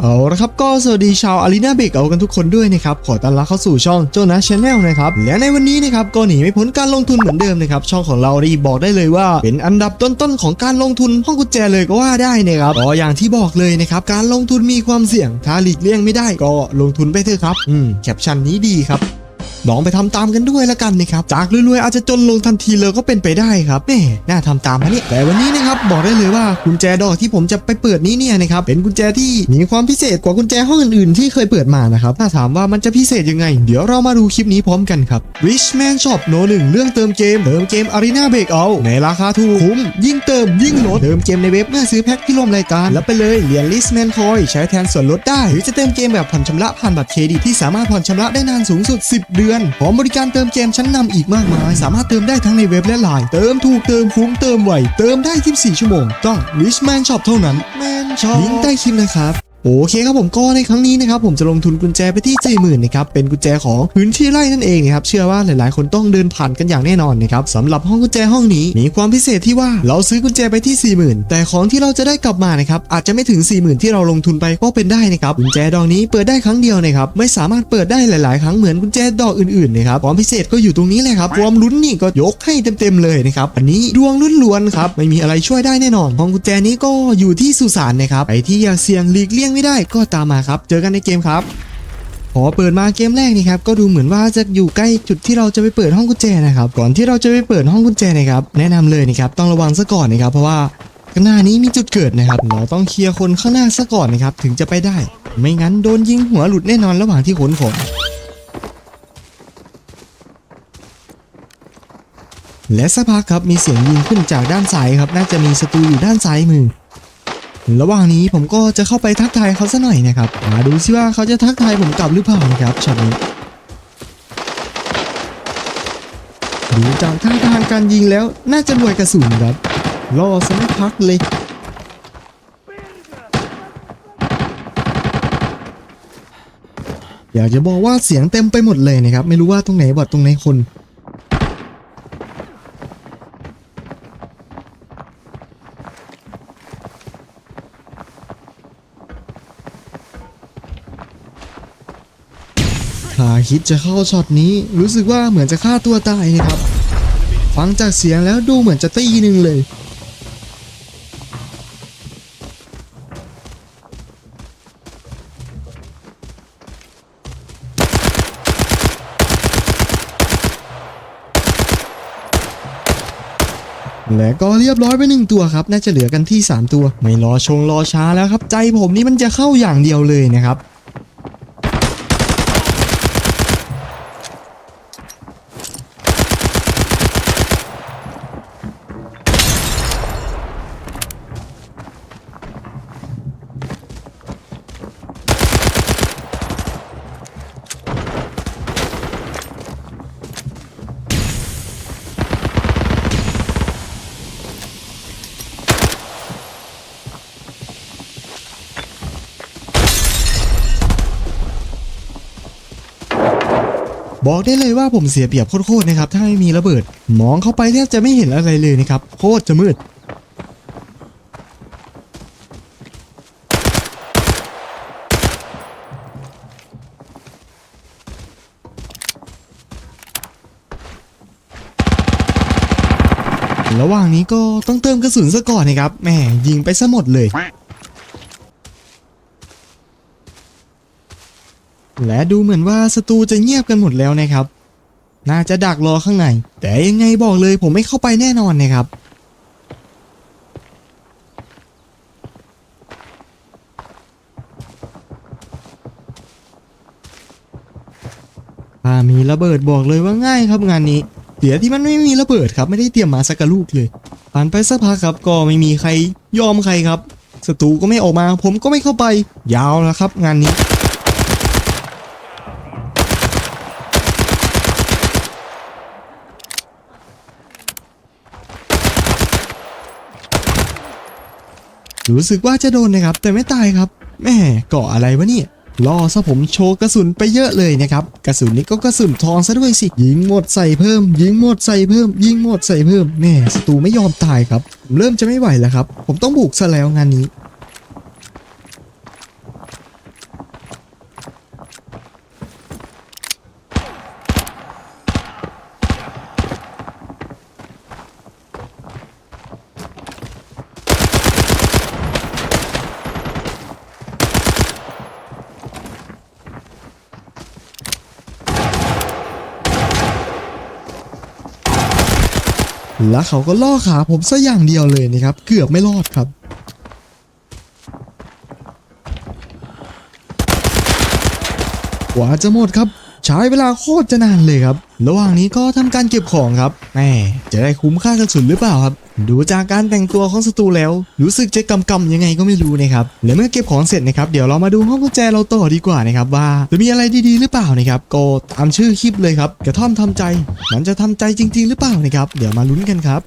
เอาละครับก็สวัสดีชาวอารีนาเบกเอากันทุกคนด้วยนะครับขอต้อนรับเข้าสู่ช่องโจนาชาแนลนะครับและในวันนี้นะครับก็หนีไม่พ้นการลงทุนเหมือนเดิมนะครับช่องของเราดีบอกได้เลยว่า เป็นอันดับต้นๆของการลงทุนห้องกุญแจเลยก็ว่าได้นะครับก็อย่างที่บอกเลยนะครับการลงทุนมีความเสี่ยงถ้าหลีกเลี่ยงไม่ได้ก็ลงทุนไปเถอะครับอืมแคปชั่นนี้ดีครับ ลองไปทำตามกันด้วยละกันนะครับจากรวยๆอาจจะจนลงทันทีเลยก็เป็นไปได้ครับแม่น่าทำตามนะเนี่ยแต่วันนี้นะครับบอกได้เลยว่ากุญแจดอกที่ผมจะไปเปิดนี้เนี่ยนะครับเป็นกุญแจที่มีความพิเศษกว่ากุญแจห้องอื่นๆ ที่เคยเปิดมานะครับถ้าถามว่ามันจะพิเศษยังไง เดี๋ยวเรามาดูคลิปนี้พร้อมกันครับ Richman Shop โนหนึ่งเรื่องเติมเกมเติมเกม Arena Breakout ในราคาถูกคุ้มยิ่งเติมยิ่งลดเติมเกมในเว็บเมื่อซื้อแพ็คที่ร่วมรายการแล้วไปเลยเหรียญ Richman Coin ใช้แทนส่วนลดได้ หรือจะเติมเกมแบบผ่อนชำระผ่านบัตรเครดิตที่สามารถผ่อนชำระได้นานสูงสุด 10 เดือนพร้อมบริการเติมเกมชั้นนำอีกมากมาย สามารถเติมได้ทั้งในเว็บและไลน์เติมถูกเติมคุ้มเติมไวเติมได้ 24 ชั่วโมง ต้อง Richman Shop เท่านั้น Man Shop ลิงก์ใต้คลิปนะครับ โอเคครับผมก็ในครั้งนี้นะครับผมจะลงทุนกุญแจไปที่40,000นะครับเป็นกุญแจของพื้นที่ไร่นั่นเองนะครับเชื่อว่าหลายๆ คนต้องเดินผ่านกันอย่างแน่นอนนะครับสำหรับห้องกุญแจห้องนี้มีความพิเศษที่ว่าเราซื้อกุญแจไปที่ 40,000 แต่ของที่เราจะได้กลับมานะครับอาจจะไม่ถึง 40,000 ที่เราลงทุนไปก็เป็นได้นะครับกุญแจดอกนี้เปิดได้ครั้งเดียวนะครับไม่สามารถเปิดได้หลาย ๆ ครั้งเหมือนกุญแจดอกอื่น ๆ นะครับความพิเศษก็อยู่ตรงนี้แหละครับความลุ้นนี่ก็ยกให้เต็ม ๆ เลยนะครับอันนี้ดวงล้วนๆครับไม่มีอะไรช่วยได้แน่นอนห้องกุญแจนี้ก็อยู่ที่สุสานนะครับไปที่อยาเสี่ยงหลีกเลี่ยงไม่ได้ก็ตามมาครับ เจอกันในเกมครับพอเปิดมาเกมแรกนี่ครับก็ดูเหมือนว่าจะอยู่ใกล้จุดที่เราจะไปเปิดห้องกุญแจนะครับก่อนที่เราจะไปเปิดห้องกุญแจนะครับแนะนำเลยนะครับต้องระวังซะก่อนนะครับเพราะว่าข้างหน้านี้มีจุดเกิดนะครับ เราต้องเคลียร์คนข้างหน้าซะก่อนนะครับถึงจะไปได้ ไม่งั้นโดนยิงหัวหลุดแน่นอนระหว่างที่ขนของและสักพักครับมีเสียงยิงขึ้นจากด้านซ้ายครับน่าจะมีศัตรูอยู่ด้านซ้ายมือ ระหว่างนี้ผมก็จะเข้าไปทักทายเขาซะหน่อยนะครับ มาดูซิว่าเขาจะทักทายผมกลับหรือเปล่านะครับช็อตนี้ดูจากท่าทางการยิงแล้วน่าจะรวยกระสุนครับรอสักพักเลยอยากจะบอกว่าเสียงเต็มไปหมดเลยนะครับ ไม่รู้ว่าตรงไหนบอดตรงไหนคน ถ้าคิดจะเข้าช็อตนี้ รู้สึกว่าเหมือนจะฆ่าตัวตายนะครับ ฟังจากเสียงแล้วดูเหมือนจะตีหนึ่งเลยและก็เรียบร้อยไปหนึ่งตัวครับ น่าจะเหลือกันที่ 3 ตัว ไม่รอชงรอช้าแล้วครับ ใจผมนี่มันจะเข้าอย่างเดียวเลยนะครับ บอกได้เลยว่าผมเสียเปรียบโคตรๆนะครับถ้าไม่มีระเบิด มองเข้าไปแทบจะไม่เห็นอะไรเลยนะครับโคตรจะมืดระหว่างนี้ก็ต้องเติมกระสุนซะก่อนนะครับแหมยิงไปซะหมดเลย และดูเหมือนว่าศัตรูจะเงียบกันหมดแล้วนะครับ น่าจะดักรอข้างใน แต่ยังไงบอกเลยผมไม่เข้าไปแน่นอนนะครับถ้ามีระเบิดบอกเลยว่าง่ายครับงานนี้เดี๋ยที่มันไม่มีระเบิดครับไม่ได้เตรียมมาสักลูกเลยผ่านไปสักพักครับก็ไม่มีใครยอมใครครับศัตรูก็ไม่ออกมา ผมก็ไม่เข้าไป ยาวแล้วครับ งานนี้ รู้สึกว่าจะโดนนะครับ แต่ไม่ตายครับแม่ก่ออะไรวะเนี่ยล่อซะผมโชว์กระสุนไปเยอะเลยนะครับ กระสุนนี้ก็กระสุนทองซะด้วยสิ ยิงหมดใส่เพิ่ม ยิงหมดใส่เพิ่ม ยิงหมดใส่เพิ่มแม่ศัตรูไม่ยอมตายครับผมเริ่มจะไม่ไหวแล้วครับ ผมต้องบุกซะแล้วงานนี้ แล้วเขาก็ล่อขาผมซะอย่างเดียวเลยนะครับ เกือบไม่รอดครับ กว่าจะหมดครับ ใช้เวลาโคตรจะนานเลยครับ ระหว่างนี้ก็ทำการเก็บของครับแหมจะได้คุ้มค่ากระสุนหรือเปล่าครับ ดูจากการแต่งตัวของศัตรูแล้ว รู้สึกจะกำกำยังไงก็ไม่รู้นะครับ และเมื่อเก็บของเสร็จนะครับ เดี๋ยวเรามาดูห้องกุญแจเราต่อดีกว่านะครับว่าจะมีอะไรดีๆหรือเปล่านะครับก็ตามชื่อคลิปเลยครับ กระท่อมทำใจ มันจะทำใจจริง ๆ หรือเปล่านะครับ เดี๋ยวมาลุ้นกันครับ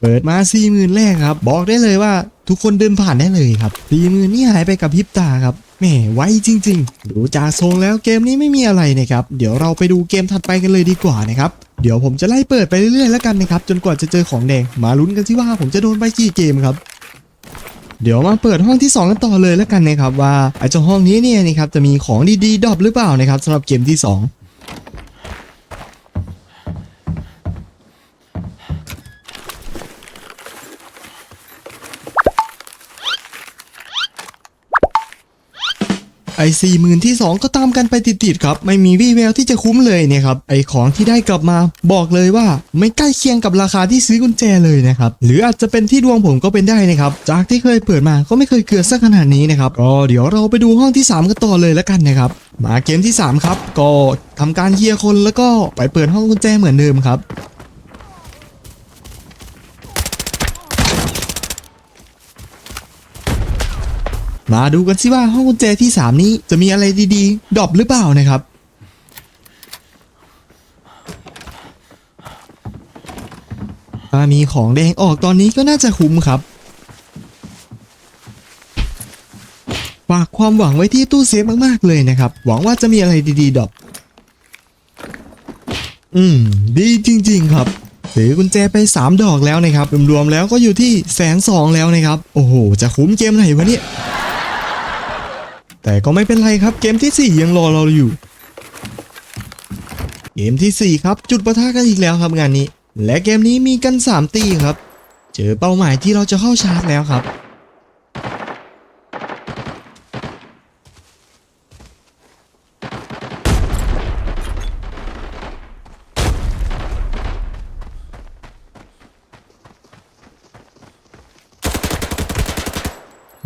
เปิดมา4 0,000แรกครับ บอกได้เลยว่าทุกคนเดินผ่านได้เลยครับ4 0,000นี่หายไปกับพริบตาครับ แหมไวจริง ๆ ดูจากทรงแล้วเกมนี้ไม่มีอะไรนะครับ เดี๋ยวเราไปดูเกมถัดไปกันเลยดีกว่านะครับ เดี๋ยวผมจะไล่เปิดไปเรื่อยๆแล้วกันนะครับ จนกว่าจะเจอของแดง มาลุ้นกันที่ว่าผมจะโดนไปกี่เกมครับ เดี๋ยวมาเปิดห้องที่ 2 กันต่อเลยแล้วกันนะครับว่าไอ้เจ้าห้องนี้เนี่ยนะครับจะมีของดีๆดรอปหรือเปล่านะครับสำหรับเกมที่ 2 ไอ้สี่หมื่นที่ 2 ก็ตามกันไปติดๆครับ ไม่มีวี่แววที่จะคุ้มเลยเนี่ยครับไอ้ของที่ได้กลับมาบอกเลยว่าไม่ใกล้เคียงกับราคาที่ซื้อกุญแจเลยนะครับหรืออาจจะเป็นที่ดวงผมก็เป็นได้นะครับจากที่เคยเปิดมาก็ไม่เคยเกิดสักขนาดนี้นะครับก็เดี๋ยวเราไปดูห้องที่ 3 กันต่อเลยแล้วกันนะครับมาเกมที่ 3 ครับ ก็ทำการเคลียร์คนแล้วก็ไปเปิดห้องกุญแจเหมือนเดิมครับ มาดูกันสิว่าห้องกุญแจที่ 3 นี้จะมีอะไรดีๆดรอปหรือเปล่านะครับ ถ้ามีของแดงออกตอนนี้ก็น่าจะคุ้มครับ ฝากความหวังไว้ที่ตู้เซฟมากๆเลยนะครับ หวังว่าจะมีอะไรดีๆดรอปอืม ดีจริง ๆ ครับซื้อกุญแจไป 3 ดอกแล้วนะครับ รวมๆแล้วก็อยู่ที่แสนสองแล้วนะครับ โอ้โห จะคุ้มเกมไหนวะเนี่ย แต่ก็ไม่เป็นไรครับเกมทีสี่4 ยังรอเราอยู่ เกมทีสี่ 4 ครับ จุดประทะกันอีกแล้วครับงานนี้ และเกมนี้มีกัน 3 ตีครับ เจอเป้าหมายที่เราจะเข้าชาร์จแล้วครับ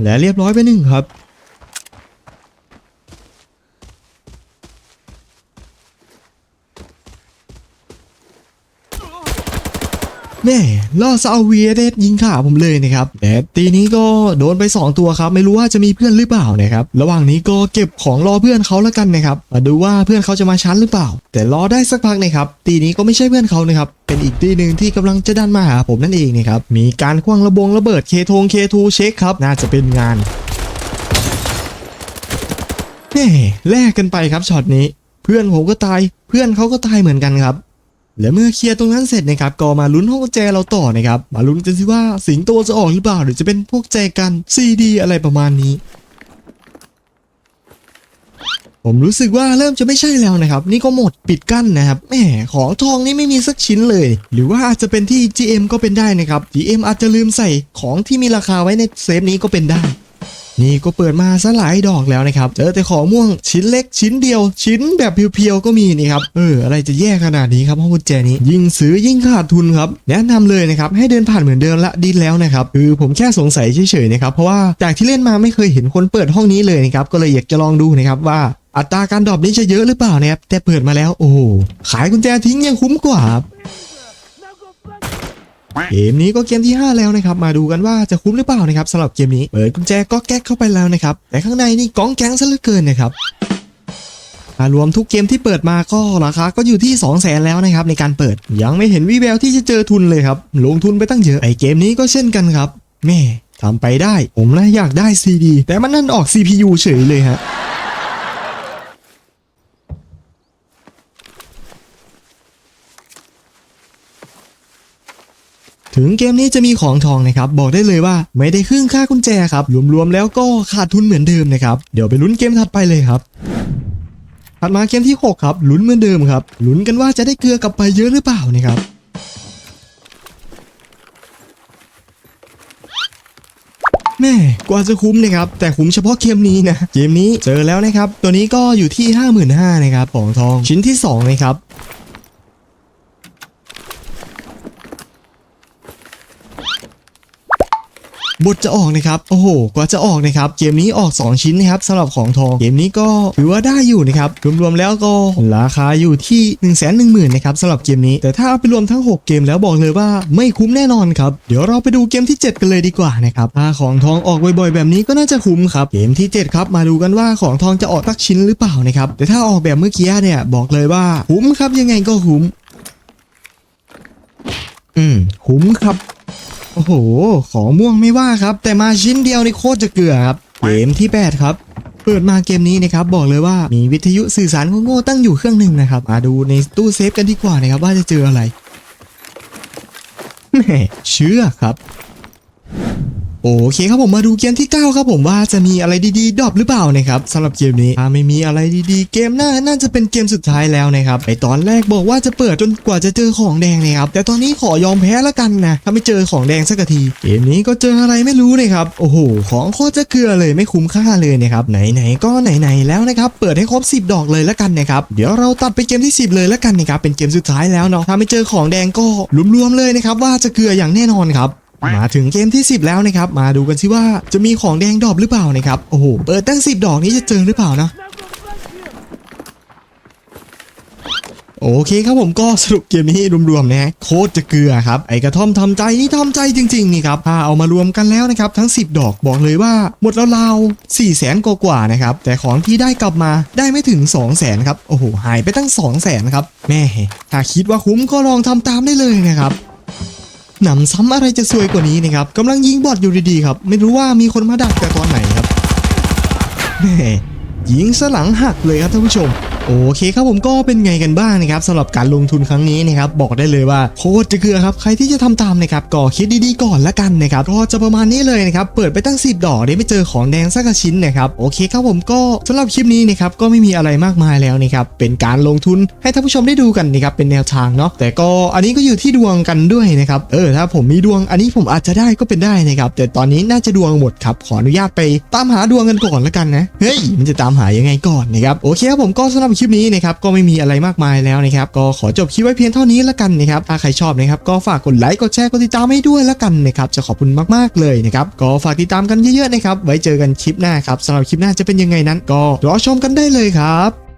และเรียบร้อยไปหนึ่งครับ แม่ล่อซาเวียเดสยิงขาผมเลยนะครับแต่ตีนี้ก็โดนไป 2 ตัวครับ ไม่รู้ว่าจะมีเพื่อนหรือเปล่านะครับ ระหว่างนี้ก็เก็บของรอเพื่อนเขาแล้วกันนะครับ มาดูว่าเพื่อนเขาจะมาชั้นหรือเปล่า แต่รอได้สักพักนะครับ ตีนี้ก็ไม่ใช่เพื่อนเขานะครับ เป็นอีกตีหนึ่งที่กำลังจะดันมาหาผมนั่นเองนะครับ มีการคว้างระบงระเบิดเคทงเคทูเช็คครับ น่าจะเป็นงานแม่แลกกันไปครับช็อตนี้ เพื่อนผมก็ตาย เพื่อนเขาก็ตายเหมือนกันครับ และเมื่อเคลียร์ตรงนั้นเสร็จนะครับก็มาลุ้นห้องแจเราต่อนะครับมาลุ้นกันสิว่าสิงโตจะออกหรือเปล่าหรือจะเป็นพวกแจกันซีดีอะไรประมาณนี้ ผมรู้สึกว่าเริ่มจะไม่ใช่แล้วนะครับ นี่ก็หมดปิดกั้นนะครับแหมของทองนี่ไม่มีสักชิ้นเลย หรือว่าอาจจะเป็นที่ GM ก็เป็นได้นะครับ GM อาจจะลืมใส่ของที่มีราคาไว้ในเซฟนี้ก็เป็นได้ นี่ก็เปิดมาซะหลายดอกแล้วนะครับ เจอแต่ของม่วงชิ้นเล็กชิ้นเดียว ชิ้นแบบเพียวๆก็มีนี่ครับ เออ อะไรจะแย่ขนาดนี้ครับห้องกุญแจนี้ ยิ่งซื้อยิ่งขาดทุนครับ แนะนำเลยนะครับ ให้เดินผ่านเหมือนเดิมละดีแล้วนะครับ คือผมแค่สงสัยเฉยๆนะครับ เพราะว่าจากที่เล่นมาไม่เคยเห็นคนเปิดห้องนี้เลยนะครับ ก็เลยอยากจะลองดูนะครับว่าอัตราการดรอปนี้จะเยอะหรือเปล่านะครับแต่เปิดมาแล้วโอ้โหขายกุญแจทิ้งยังคุ้มกว่า เกมนี้ก็เกมที่ 5 แล้วนะครับ มาดูกันว่าจะคุ้มหรือเปล่านะครับสำหรับเกมนี้ เปิดกุญแจก็แก๊กเข้าไปแล้วนะครับ แต่ข้างในนี่ก้องแก๊งซะเหลือเกินนะครับรวมทุกเกมที่เปิดมาก็ราคาก็อยู่ที่ 2 0 0แสนแล้วนะครับในการเปิด ยังไม่เห็นวิแววที่จะเจอทุนเลยครับ ลงทุนไปตั้งเยอะไอเกมนี้ก็เช่นกันครับแม่ทำไปได้ ผมนะอยากได้ CD แต่มันนั่นออก CPU เฉยเลยฮะ ถึงเกมนี้จะมีของทองนะครับ บอกได้เลยว่าไม่ได้ครึ่งค่ากุญแจครับ รวมๆแล้วก็ขาดทุนเหมือนเดิมนะครับ เดี๋ยวไปลุ้นเกมถัดไปเลยครับ ถัดมาเกมที่ 6 ครับลุ้นเหมือนเดิมครับลุ้นกันว่าจะได้เกลือกลับไปเยอะหรือเปล่านะครับแม่กว่าจะคุ้มนะครับ แต่คุ้มเฉพาะเกมนี้นะ เกมนี้เจอแล้วนะครับ ตัวนี้ก็อยู่ที่ 55,000นะครับของทองชิ้นที่ 2 นะครับ บทจะออกนะครับโอ้โหกว่าจะออกนะครับเกมนี้ออก 2 ชิ้นนะครับสำหรับของทองเกมนี้ก็ถือว่าได้อยู่นะครับรวมๆแล้วก็ราคาอยู่ที่1นึ่งแสนหนึ่งหมื่นนะครับสำหรับเกมนี้ แต่ถ้าเอาไปรวมทั้ง 6 เกมแล้วบอกเลยว่าไม่คุ้มแน่นอนครับเดี๋ยวเราไปดูเกมที่ 7 กันเลยดีกว่านะครับถ้าของทองออกบ่อยๆ แบบนี้ก็น่าจะคุ้มครับเกมที่ 7 ครับ มาดูกันว่าของทองจะออกสักชิ้นหรือเปล่านะครับแต่ถ้าออกแบบเมื่อกี้เนี่ยบอกเลยว่าคุ้มครับยังไงก็คุ้มอืมคุ้มครับ โอ้โห ของม่วงไม่ว่าครับ แต่มาชิ้นเดียวนี่โคตรจะเกลือครับ เกมที่ 8 ครับ เปิดมาเกมนี้นะครับ บอกเลยว่ามีวิทยุสื่อสารโง่ๆตั้งอยู่เครื่องหนึ่งนะครับ มาดูในตู้เซฟกันดีกว่านะครับ ว่าจะเจออะไรแม่เชื่อครับ โอเคครับผมมาดูเกมที่ 9 ครับผมว่าจะมีอะไรดีๆ ดรอปหรือเปล่านะครับสำหรับเกมนี้ถ้าไม่มีอะไรดีๆ เกมหน้าน่าจะเป็นเกมสุดท้ายแล้วนะครับไอตอนแรกบอกว่าจะเปิดจนกว่าจะเจอของแดงนะครับแต่ตอนนี้ขอยอมแพ้แล้วกันนะถ้าไม่เจอของแดงสักทีเกมนี้ก็เจออะไรไม่รู้นะครับโอ้โหของโคตรจะเกลือเลยไม่คุ้มค่าเลยนะครับไหนๆก็ไหนๆแล้วนะครับเปิดให้ครบ 10 ดอกเลยแล้วกันนะครับเดี๋ยวเราตัดไปเกมที่ 10 เลยแล้วกันนะครับเป็นเกมสุดท้ายแล้วเนาะถ้าไม่เจอของแดงก็รวมๆเลยนะครับว่าจะเกลืออย่างแน่นอนครับ มาถึงเกมที่ 10 แล้วนะครับ มาดูกันสิว่าจะมีของแดงดอปหรือเปล่านะครับ โอ้โห เปิดตั้ง 10 ดอกนี้จะเจอหรือเปล่านะ โอเคครับผมก็สรุปเกมนี้รวมๆนะโคตรจะเกลือครับ ไอกระท่อมทำใจนี่ทำใจจริงๆนี่ครับถ้าเอามารวมกันแล้วนะครับ ทั้ง 10 ดอกบอกเลยว่า หมดแล้วราว4 0 0แสนกว่าๆนะครับ แต่ของที่ได้กลับมาได้ไม่ถึง 2 0 0แสนครับ โอ้โห หายไปตั้ง 2 0 0แสนครับ แม่ถ้าคิดว่าคุ้มก็ลองทำตามได้เลยนะครับ หนำซ้ำอะไรจะซวยกว่านี้นะครับกำลังยิงบอดอยู่ดีๆครับ ไม่รู้ว่ามีคนมาดักแต่ตอนไหนครับแม่ยิงสลังหักเลยครับท่านผู้ชม โอเคครับผมก็เป็นไงกันบ้างนะครับสำหรับการลงทุนครั้งนี้นะครับบอกได้เลยว่าโคตรจะเกลือครับใครที่จะทำตามนะครับก็คิดดีๆก่อนละกันนะครับก็จะประมาณนี้เลยนะครับเปิดไปตั้ง 10 ดอกได้ไม่เจอของแดงสักชิ้นนะครับโอเคครับผมก็สำหรับคลิปนี้นะครับก็ไม่มีอะไรมากมายแล้วนะครับเป็นการลงทุนให้ท่านผู้ชมได้ดูกันนะครับเป็นแนวทางเนาะแต่ก็อันนี้ก็อยู่ที่ดวงกันด้วยนะครับเออถ้าผมมีดวงอันนี้ผมอาจจะได้ก็เป็นได้นะครับแต่ตอนนี้น่าจะดวงหมดครับขออนุญาตไปตามหาดวงกันก่อนละกันนะเฮ้ยมันจะตามหายังไงก่อนนะครับโอเคครับผมก็สำหรับคลิปนี้นะครับก็ไม่มีอะไรมากมายแล้วนะครับก็ขอจบคลิปไว้เพียงเท่านี้ละกันนะครับถ้าใครชอบนะครับก็ฝากกดไลค์กดแชร์กดติดตามให้ด้วยละกันนะครับจะขอบคุณมากๆเลยนะครับก็ฝากติดตามกันเยอะๆนะครับไว้เจอกันคลิปหน้าครับสำหรับคลิปหน้าจะเป็นยังไงนั้นก็รอชมกันได้เลยครับ